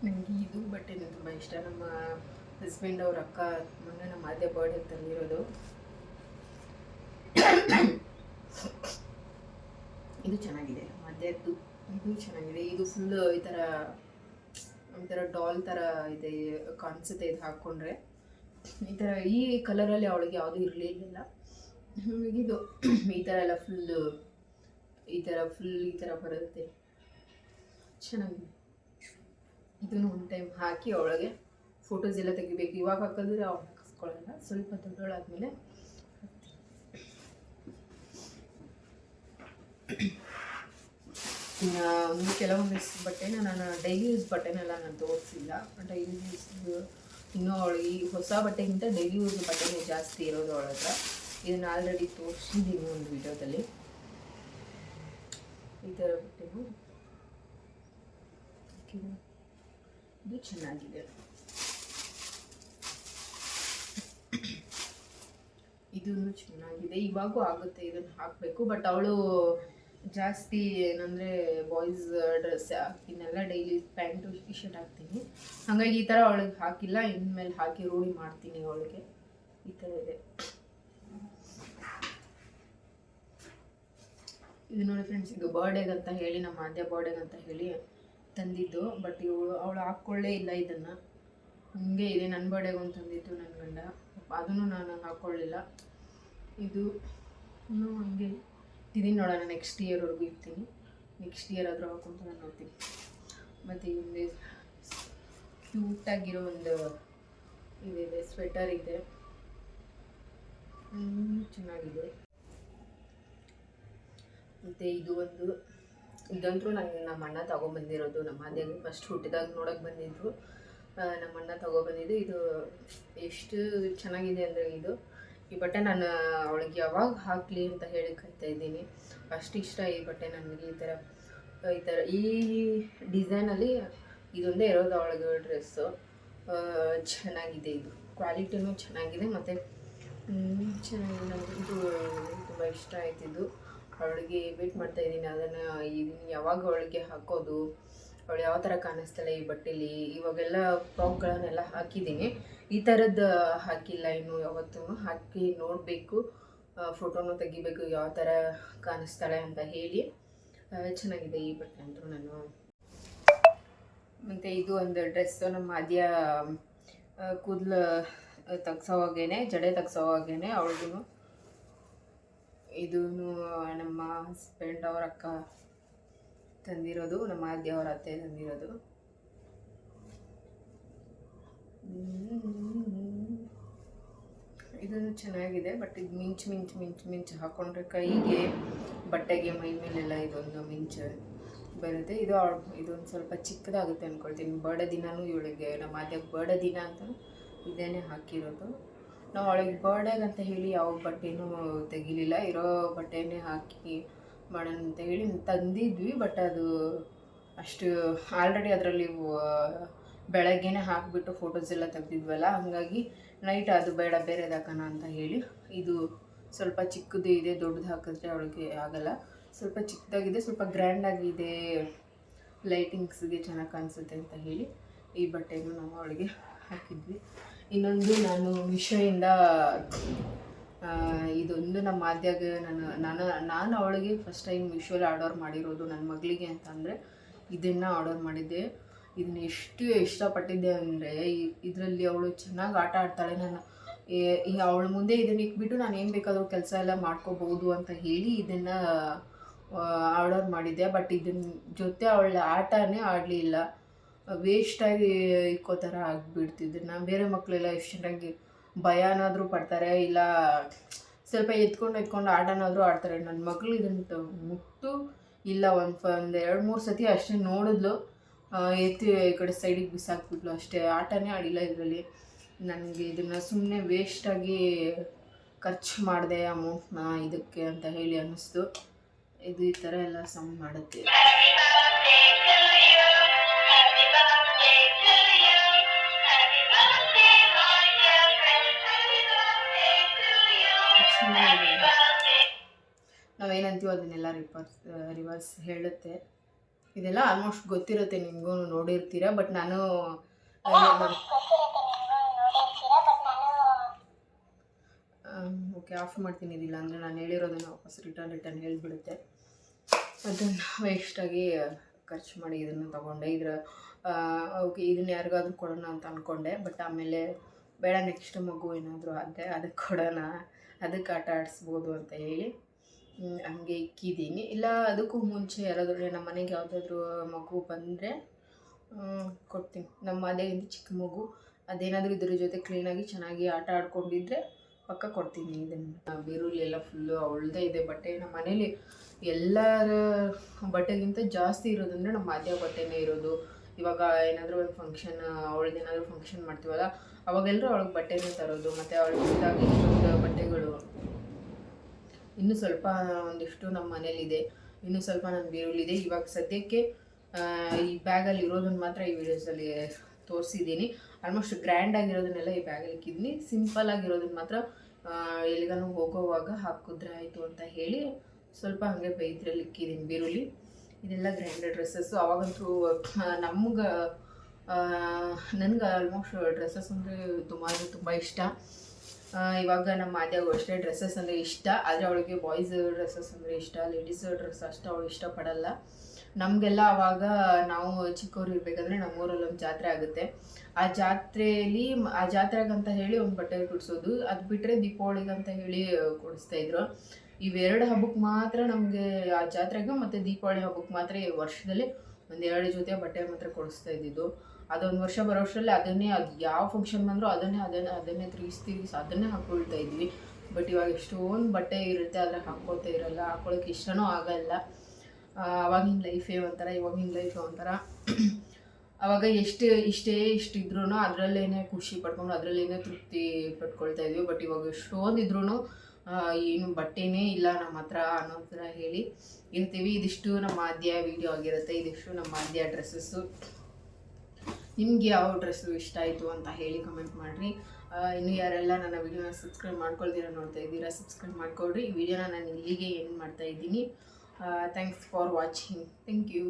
ನನಗೆ ಇದು ಬಟ್ಟೆ ತುಂಬ ಇಷ್ಟ. ನಮ್ಮ ಹಸ್ಬೆಂಡ್ ಅವ್ರ ಅಕ್ಕ, ಮೊನ್ನೆ ನಮ್ಮ ಅದೇ ಬರ್ಡೇ ತಂದಿರೋದು. ಇದು ಚೆನ್ನಾಗಿದೆ. ಮಧ್ಯದ್ದು ಇದು ಚೆನ್ನಾಗಿದೆ. ಇದು ಫುಲ್ ಈ ಥರ ಒಂಥರ ಡಾಲ್ ಥರ ಇದೆ, ಕಾಣಿಸುತ್ತೆ ಇದು ಹಾಕ್ಕೊಂಡ್ರೆ ಈ ಥರ ಈ ಕಲರಲ್ಲಿ ಅವಳಿಗೆ ಯಾವುದೂ ಇರಲಿಲ್ಲ ಇದು ಈ ಥರ ಎಲ್ಲ ಫುಲ್ಲು ಈ ಥರ ಫುಲ್ ಈ ಥರ ಬರುತ್ತೆ. ಚೆನ್ನಾಗಿದೆ. ಇದನ್ನು ಒಂದು ಟೈಮ್ ಹಾಕಿ ಅವಳಿಗೆ ಫೋಟೋಸ್ ಎಲ್ಲ ತೆಗಿಬೇಕು. ಇವಾಗ ಹಾಕಿದ್ರೆ ಅವ್ಳು ಹಾಕಿಸ್ಕೊಳ್ಳಲ್ಲ. ಸ್ವಲ್ಪ ದೊಡ್ಡವಳಾದ್ಮೇಲೆ ಇನ್ನು ಒಂದು ಕೆಲವೊಂದಿಷ್ಟು ಬಟ್ಟೆನ ನಾನು ಡೈಲಿ ಯೂಸ್ ಬಟ್ಟೆನೆಲ್ಲ ನಾನು ತೋರಿಸಿಲ್ಲ. ಡೈಲಿ ಯೂಸ್ ಇನ್ನೂ ಅವಳು ಈ ಹೊಸ ಬಟ್ಟೆಗಿಂತ ಡೈಲಿ ಯೂಸ್ ಬಟ್ಟೆನೇ ಜಾಸ್ತಿ ಇರೋದು ಅವಳ ಹತ್ರ. ಇದನ್ನು ಆಲ್ರೆಡಿ ತೋರಿಸಿದ್ದೀನಿ ಒಂದು ವಿಡಿಯೋದಲ್ಲಿ. ಈ ಥರ ಬಟ್ಟೆನು. ಇದು ಚೆನ್ನಾಗಿದೆ. ಇದೂ ಚೆನ್ನಾಗಿದೆ. ಇವಾಗೂ ಆಗುತ್ತೆ ಇದನ್ನು ಹಾಕಬೇಕು. ಬಟ್ ಅವಳು ಜಾಸ್ತಿ ಏನಂದರೆ ಬಾಯ್ಸ್ ಡ್ರೆಸ್ ಹಾಕ್ತೀನಲ್ಲ ಡೈಲಿ ಪ್ಯಾಂಟು ಟಿ ಶರ್ಟ್ ಹಾಕ್ತೀನಿ. ಹಾಗಾಗಿ ಈ ಥರ ಅವಳಿಗೆ ಹಾಕಿಲ್ಲ, ಇನ್ಮೇಲೆ ಹಾಕಿ ರೂಢಿ ಮಾಡ್ತೀನಿ ಅವಳಿಗೆ. ಈ ಥರ ಇದೆ. ಇದು ನೋಡಿ ಫ್ರೆಂಡ್ಸ್ ಇದು ಬರ್ಡೇಗಂತ ಹೇಳಿ, ನಮ್ಮ ಆದ್ಯ ಬರ್ಡೇಗಂತ ಹೇಳಿ ತಂದಿದ್ದು ಬಟ್ ಇವಳು, ಅವಳು ಹಾಕ್ಕೊಳ್ಳೇ ಇಲ್ಲ ಇದನ್ನು. ಹಾಗೆ ಇದೆ ನನ್ನ ಬರ್ಡೇಗೆ ಒಂದು ತಂದಿತ್ತು ನನ್ನ ಗಂಡ. ಅದನ್ನು ನಾನು ಹಾಕ್ಕೊಳ್ಳಿಲ್ಲ. ಇದು ಹಂಗೆ. ಇದನ್ನು ನೋಡೋಣ ನೆಕ್ಸ್ಟ್ ಇಯರ್ವರೆಗೂ ಇರ್ತೀನಿ. ನೆಕ್ಸ್ಟ್ ಇಯರ್ ಆದರೂ ಹಾಕೊಂತ ನಾನು ನೋಡ್ತೀನಿ. ಮತ್ತು ಹಿಂದೆ ಕ್ಯೂಟಾಗಿರೋ ಒಂದು ಇದಿದೆ ಸ್ವೆಟರ್ ಇದೆ. ಚೆನ್ನಾಗಿದೆ. ಮತ್ತು ಇದು ಒಂದು ಇದಂತೂ ನಾನು ನಮ್ಮ ಅಣ್ಣ ತಗೊಂಬಂದಿರೋದು. ನಮ್ಮ ಅದೇಗೆ ಫಸ್ಟ್ ಹುಟ್ಟಿದಾಗ ನೋಡೋಕೆ ಬಂದಿದ್ದು ಆ, ನಮ್ಮ ಅಣ್ಣ ತೊಗೊಬಂದಿದ್ದು ಇದು ಎಷ್ಟು ಚೆನ್ನಾಗಿದೆ ಅಂದರೆ ಇದು ಈ ಬಟ್ಟೆ ನಾನು ಅವಳಿಗೆ ಯಾವಾಗ ಹಾಕಲಿ ಅಂತ ಹೇಳಿ ಕಾಯ್ತಾ ಇದ್ದೀನಿ. ಅಷ್ಟು ಇಷ್ಟ ಈ ಬಟ್ಟೆ ನನಗೆ, ಈ ಥರ ಈ ಥರ, ಈ ಡಿಸೈನಲ್ಲಿ ಇದೊಂದೇ ಇರೋದು ಅವಳಿಗೆ ಡ್ರೆಸ್ಸು ಚೆನ್ನಾಗಿದೆ ಇದು. ಕ್ವಾಲಿಟಿನೂ ಚೆನ್ನಾಗಿದೆ, ಮತ್ತು ಚೆನ್ನಾಗಿ ನನಗೆ ಇದು ತುಂಬ ಇಷ್ಟ ಆಯ್ತಿದ್ದು ಅವಳಿಗೆ ವೇಟ್ ಮಾಡ್ತಾ ಇದ್ದೀನಿ. ಅದನ್ನು ಇದನ್ನು ಯಾವಾಗ ಅವಳಿಗೆ ಹಾಕೋದು, ಅವಳು ಯಾವ ಥರ ಕಾಣಿಸ್ತಾಳೆ ಈ ಬಟ್ಟೆಲಿ. ಇವಾಗೆಲ್ಲ ಫ್ರಾಕ್ಗಳನ್ನೆಲ್ಲ ಹಾಕಿದ್ದೀನಿ. ಈ ಥರದ್ದು ಹಾಕಿಲ್ಲ ಇನ್ನು ಯಾವತ್ತೂ. ಹಾಕಿ ನೋಡಬೇಕು ಫೋಟೋನು ತೆಗಿಬೇಕು ಯಾವ ಥರ ಕಾಣಿಸ್ತಾಳೆ ಅಂತ ಹೇಳಿ. ಚೆನ್ನಾಗಿದೆ ಈ ಬಟ್ಟೆ ಅಂತೂ ನಾನು. ಮತ್ತು ಇದು ಒಂದು ಡ್ರೆಸ್ಸು ನಮ್ಮ ಆದ್ಯ ಕೂದಲು ತೆಗ್ಸೋವಾಗೇನೆ, ಜಡೆ ತೆಗ್ಸೋವಾಗೇನೆ ಅವ್ರಿಗೂ ಇದೂ ನಮ್ಮ ಹಸ್ಬೆಂಡ್ ಅವ್ರ ಅಕ್ಕ ತಂದಿರೋದು, ನಮ್ಮ ಆದ್ಯ ಅವ್ರ ಅತ್ತೆ ತಂದಿರೋದು. ಇದನ್ನು ಚೆನ್ನಾಗಿದೆ ಬಟ್ ಇದು ಮಿಂಚು ಮಿಂಚು ಮಿಂಚು ಮಿಂಚು ಹಾಕೊಂಡ್ರೆ ಕೈಗೆ, ಬಟ್ಟೆಗೆ, ಮೈ ಮೇಲೆಲ್ಲ ಇದೊಂದು ಮಿಂಚು ಬರುತ್ತೆ. ಇದು ಇದೊಂದು ಸ್ವಲ್ಪ ಚಿಕ್ಕದಾಗುತ್ತೆ ಅಂದ್ಕೊಳ್ತೀನಿ ಬಡ ದಿನನೂ ಇವಳಿಗೆ ನಮ್ಮ ಆದ್ಯಕ್ಕೆ ಬಡ ದಿನ ಅಂತ ಇದೇನೆ ಹಾಕಿರೋದು. ನಾವು ಅವಳಿಗೆ ಬರ್ಡೇಗೆ ಅಂತ ಹೇಳಿ ಯಾವ ಬಟ್ಟೆನೂ ತೆಗಿಲಿಲ್ಲ. ಇರೋ ಬಟ್ಟೆನೇ ಹಾಕಿ ಮಾಡೋಣ ಅಂತ ಹೇಳಿ ತಂದಿದ್ವಿ ಬಟ್ ಅದು ಅಷ್ಟು ಆಲ್ರೆಡಿ ಅದರಲ್ಲಿ ಬೆಳಗ್ಗೆನೇ ಹಾಕಿಬಿಟ್ಟು ಫೋಟೋಸ್ ಎಲ್ಲ ತೆಗ್ದಿದ್ವಲ್ಲ, ಹಾಗಾಗಿ ನೈಟ್ ಅದು ಬೇಡ ಬೇರೆದು ಹಾಕೋಣ ಅಂತ ಹೇಳಿ. ಇದು ಸ್ವಲ್ಪ ಚಿಕ್ಕದು ಇದೆ, ದೊಡ್ಡದು ಹಾಕಿದ್ರೆ ಅವಳಿಗೆ ಆಗಲ್ಲ. ಸ್ವಲ್ಪ ಚಿಕ್ಕದಾಗಿದೆ, ಸ್ವಲ್ಪ ಗ್ರ್ಯಾಂಡಾಗಿದೆ ಲೈಟಿಂಗ್ಸ್ಗೆ ಚೆನ್ನಾಗಿ ಕಾಣಿಸುತ್ತೆ ಅಂತ ಹೇಳಿ ಈ ಬಟ್ಟೆನೂ ನಾವು ಅವಳಿಗೆ ಹಾಕಿದ್ವಿ. ಇನ್ನೊಂದು ನಾನು ಮಿಶೋಯಿಂದ ಇದೊಂದು ನಮ್ಮ ಮಾದ್ಯಾಗ ನಾನು ನಾನು ನಾನು ಅವಳಿಗೆ ಫಸ್ಟ್ ಟೈಮ್ ಮಿಶೋಲಿ ಆರ್ಡರ್ ಮಾಡಿರೋದು ನನ್ನ ಮಗಳಿಗೆ ಅಂತ ಅಂದರೆ, ಇದನ್ನು ಆರ್ಡರ್ ಮಾಡಿದ್ದೆ. ಇದನ್ನ ಎಷ್ಟು ಇಷ್ಟಪಟ್ಟಿದ್ದೆ ಅಂದರೆ ಇದರಲ್ಲಿ ಅವಳು ಚೆನ್ನಾಗಿ ಆಟ ಆಡ್ತಾಳೆ. ನಾನು ಅವಳ ಮುಂದೆ ಇದನ್ನ ಇಟ್ಬಿಟ್ಟು ನಾನು ಏನು ಬೇಕಾದರೂ ಕೆಲಸ ಎಲ್ಲ ಮಾಡ್ಕೋಬಹುದು ಅಂತ ಹೇಳಿ ಇದನ್ನು ಆರ್ಡರ್ ಮಾಡಿದ್ದೆ. ಬಟ್ ಇದನ್ನ ಜೊತೆ ಅವಳ ಆಟನೇ ಆಡಲಿಲ್ಲ. ವೇಸ್ಟಾಗಿ ಇಕ್ಕೋ ಥರ ಆಗಿಬಿಡ್ತಿದ್ದನ್ನು ಬೇರೆ ಮಕ್ಕಳೆಲ್ಲ ಎಷ್ಟು ಚೆನ್ನಾಗಿ ಭಯನಾದರೂ ಪಡ್ತಾರೆ. ಇಲ್ಲ, ಸ್ವಲ್ಪ ಎತ್ಕೊಂಡು ಎತ್ಕೊಂಡು ಆಟನಾದರೂ ಆಡ್ತಾರೆ. ನನ್ನ ಮಗಳು ಇದನ್ನು ಮುಟ್ಟು ಇಲ್ಲ. ಒಂದು ಒಂದು ಎರಡು ಮೂರು ಸತಿ ಅಷ್ಟೇ ನೋಡಿದ್ಲು. ಎತ್ತಿ ಈ ಕಡೆ ಸೈಡಿಗೆ ಬಿಸಾಕ್ಬಿಟ್ಲು ಅಷ್ಟೇ. ಆಟನೇ ಆಡಿಲ್ಲ ಇದರಲ್ಲಿ. ನನಗೆ ಇದನ್ನು ಸುಮ್ಮನೆ ವೇಸ್ಟಾಗಿ ಖರ್ಚು ಮಾಡಿದೆ ಅಮೌಂಟ್ನ ಇದಕ್ಕೆ ಅಂತ ಹೇಳಿ ಅನ್ನಿಸ್ತು. ಇದು ಈ ಥರ ಎಲ್ಲ ಸೌಂಡ್ ಮಾಡುತ್ತೆ. ನಾವೇನಂತೀವೋ ಅದನ್ನೆಲ್ಲ ರಿವರ್ಸ್ ರಿವರ್ಸ್ ಹೇಳುತ್ತೆ. ಇದೆಲ್ಲ ಆಲ್ಮೋಸ್ಟ್ ಗೊತ್ತಿರುತ್ತೆ ನಿಮಗೂ ನೋಡಿರ್ತೀರ ಬಟ್ ನಾನು ಓಕೆ ಆಫ್ ಮಾಡ್ತೀನಿ ಇದಿಲ್ಲ ಅಂದರೆ ನಾನು ಹೇಳಿರೋದನ್ನು ವಾಪಸ್ ರಿಟರ್ನ್ ರಿಟರ್ನ್ ಹೇಳಿಬಿಡುತ್ತೆ. ಅದನ್ನು ವೇಸ್ಟಾಗಿ ಖರ್ಚು ಮಾಡಿ ಇದನ್ನು ತಗೊಂಡೆ. ಇದರ ಓಕೆ ಇದನ್ನ ಯಾರಿಗಾದ್ರೂ ಕೊಡೋಣ ಅಂತ ಅಂದ್ಕೊಂಡೆ ಬಟ್ ಆಮೇಲೆ ಬೇಡ ನೆಕ್ಸ್ಟ್ ಮಗು ಏನಾದರೂ ಆದರೆ ಅದಕ್ಕೆ ಕೊಡೋಣ ಅದಕ್ಕೆ ಆಟ ಆಡಿಸ್ಬೋದು ಅಂತ ಹೇಳಿ. ಹಂಗೆ ಇಕ್ಕಿದ್ದೀನಿ. ಇಲ್ಲ, ಅದಕ್ಕೂ ಮುಂಚೆ ಯಾರಾದರೂ ನಮ್ಮ ಮನೆಗೆ ಯಾವುದಾದ್ರೂ ಮಗು ಬಂದರೆ ಕೊಡ್ತೀನಿ. ನಮ್ಮ ಅದೇ ಚಿಕ್ಕ ಮಗು. ಅದೇನಾದರೂ ಇದ್ರ ಜೊತೆ ಕ್ಲೀನಾಗಿ ಚೆನ್ನಾಗಿ ಆಟ ಆಡ್ಕೊಂಡಿದ್ರೆ ಪಕ್ಕ ಕೊಡ್ತೀನಿ ಇದನ್ನು. ಬೆರುಳ್ಳಿ ಎಲ್ಲ ಫುಲ್ಲು ಅವಳದೇ ಇದೆ, ಬಟ್ಟೆ. ನಮ್ಮ ಮನೇಲಿ ಎಲ್ಲರ ಬಟ್ಟೆಗಿಂತ ಜಾಸ್ತಿ ಇರೋದಂದರೆ ನಮ್ಮ ಅದೇ ಬಟ್ಟೆನೇ ಇರೋದು. ಇವಾಗ ಏನಾದರೂ ಒಂದು ಫಂಕ್ಷನ್ ಅವಳದ್ದು ಏನಾದರೂ ಫಂಕ್ಷನ್ ಮಾಡ್ತೀವಲ್ಲ ಅವಾಗೆಲ್ಲರೂ ಅವಳಿಗೆ ಬಟ್ಟೆನೇ ತರೋದು. ಮತ್ತು ಅವಳಿಗೆ ಇದಾಗಿ ಬಟ್ಟೆಗಳು. ಇನ್ನೂ ಸ್ವಲ್ಪ ಒಂದಿಷ್ಟು ನಮ್ಮ ಮನೇಲಿದೆ, ಇನ್ನೂ ಸ್ವಲ್ಪ ನನ್ನ ಇದೆ ಇವಾಗ ಸದ್ಯಕ್ಕೆ ಈ ಬ್ಯಾಗಲ್ಲಿ ಇರೋದನ್ನು ಮಾತ್ರ ಈ ವಿಡಿಯೋಸಲ್ಲಿ ತೋರಿಸಿದ್ದೀನಿ. ಆಲ್ಮೋಸ್ಟ್ ಗ್ರ್ಯಾಂಡ್ ಆಗಿರೋದನ್ನೆಲ್ಲ ಈ ಬ್ಯಾಗಲ್ಲಿ ಇಕ್ಕಿದ್ದೀನಿ ಸಿಂಪಲ್ ಆಗಿರೋದನ್ನು ಮಾತ್ರ ಎಲ್ಲಿಗಾನು ಹೋಗೋವಾಗ ಹಾಕಿದ್ರೆ ಆಯಿತು ಅಂತ ಹೇಳಿ ಸ್ವಲ್ಪ ಹಾಗೆ ಬೈದ್ರಲ್ಲಿ ಇಕ್ಕಿದ್ದೀನಿ ಬೀರುಳಿ ಇದೆಲ್ಲ ಗ್ರ್ಯಾಂಡ್ ಡ್ರೆಸ್ಸಸ್ಸು ಅವಾಗಂತೂ ನಮ್ಗೆ ನನಗೆ ಆಲ್ಮೋಸ್ಟ್ ಡ್ರೆಸ್ಸಸ್ ಅಂದರೆ ತುಂಬ ತುಂಬ ಇಷ್ಟ. ಇವಾಗ ನಮ್ಮ ಆದ್ಯಾಗೂ ಅಷ್ಟೇ ಡ್ರೆಸ್ಸಸ್ ಅಂದರೆ ಇಷ್ಟ. ಆದರೆ ಅವಳಿಗೆ ಬಾಯ್ಸ್ ಡ್ರೆಸ್ಸಸ್ ಅಂದರೆ ಇಷ್ಟ ಲೇಡೀಸ್ ಡ್ರೆಸ್ ಅಷ್ಟು ಅವಳು ಇಷ್ಟಪಡಲ್ಲ. ನಮಗೆಲ್ಲ ಆವಾಗ ನಾವು ಚಿಕ್ಕವ್ರು ಇರ್ಬೇಕಾದ್ರೆ ನಮ್ಮೂರಲ್ಲಿ ಒಂದು ಜಾತ್ರೆ ಆಗುತ್ತೆ. ಆ ಜಾತ್ರೆಯಲ್ಲಿ ಆ ಜಾತ್ರೆಗಂತ ಹೇಳಿ ಒಂದು ಬಟ್ಟೆ ಕೊಡಿಸೋದು. ಅದು ಬಿಟ್ಟರೆ ದೀಪಾವಳಿಗಂತ ಹೇಳಿ ಕೊಡಿಸ್ತಾ ಇದ್ರು. ಇವೆರಡು ಹಬ್ಬಕ್ಕೆ ಮಾತ್ರ ನಮಗೆ ಆ ಜಾತ್ರೆಗೆ ಮತ್ತು ದೀಪಾವಳಿ ಹಬ್ಬಕ್ಕೆ ಮಾತ್ರ ಈ ವರ್ಷದಲ್ಲಿ ಒಂದೆರಡು ಜೊತೆ ಬಟ್ಟೆ ಮಾತ್ರ ಕೊಡಿಸ್ತಾ ಇದ್ದಿದ್ದು. ಅದೊಂದು ವರ್ಷ ಬರೋ ವರ್ಷದಲ್ಲಿ ಅದನ್ನೇ, ಅದು ಯಾವ ಫಂಕ್ಷನ್ ಬಂದರೂ ಅದನ್ನೇ ಅದನ್ನೇ ಅದನ್ನೇ ತಿರುಗಿಸಿ ತಿರುಗಿಸಿ ಅದನ್ನೇ ಹಾಕ್ಕೊಳ್ತಾ ಇದ್ವಿ. ಬಟ್ ಇವಾಗ ಎಷ್ಟೊಂದು ಬಟ್ಟೆ ಇರುತ್ತೆ ಆದರೆ ಹಾಕ್ಕೊಳ್ತಾ ಇರಲ್ಲ ಹಾಕ್ಕೊಳಕ್ಕೆ ಇಷ್ಟನೂ ಆಗಲ್ಲ. ಅವಾಗಿನ್ ಲೈಫೇ ಒಂಥರ, ಇವಾಗಿನ ಲೈಫ್ ಒಂಥರ. ಅವಾಗ ಎಷ್ಟು, ಇಷ್ಟೇ ಇಷ್ಟಿದ್ರೂ ಅದರಲ್ಲೇನೆ ಖುಷಿ ಪಡ್ಕೊಂಡು ಅದರಲ್ಲೇನೆ ತೃಪ್ತಿ ಪಟ್ಕೊಳ್ತಾ ಇದ್ವಿ. ಬಟ್ ಇವಾಗ ಎಷ್ಟೊಂದು ಇದ್ರೂ ಏನು ಬಟ್ಟೆನೇ ಇಲ್ಲ ನಮ್ಮ ಹತ್ರ ಅನ್ನೋ ಥರ ಹೇಳಿ ಇರ್ತೀವಿ ಇದಿಷ್ಟು ನಮ್ಮ ಆದ್ಯ ವಿಡಿಯೋ ಆಗಿರುತ್ತೆ. ಇದಿಷ್ಟು ನಮ್ಮ ಆದ್ಯ ಡ್ರೆಸ್ಸಸ್ಸು ನಿಮ್ಗೆ ಯಾವ ಡ್ರೆಸ್ಸು ಇಷ್ಟ ಆಯಿತು ಅಂತ ಹೇಳಿ ಕಮೆಂಟ್ ಮಾಡಿರಿ. ಇನ್ನು ಯಾರೆಲ್ಲ ನನ್ನ ವಿಡಿಯೋನ ಸಬ್ಸ್ಕ್ರೈಬ್ ಮಾಡ್ಕೊಳ್ತೀರಾ ನೋಡ್ತಾ ಇದ್ದೀರಾ ಸಬ್ಸ್ಕ್ರೈಬ್ ಮಾಡ್ಕೊಳ್ರಿ. ಈ ವಿಡಿಯೋನ ನಾನು ಇಲ್ಲಿಗೆ ಏನು ಮಾಡ್ತಾ ಇದ್ದೀನಿ. Thanks for watching thank you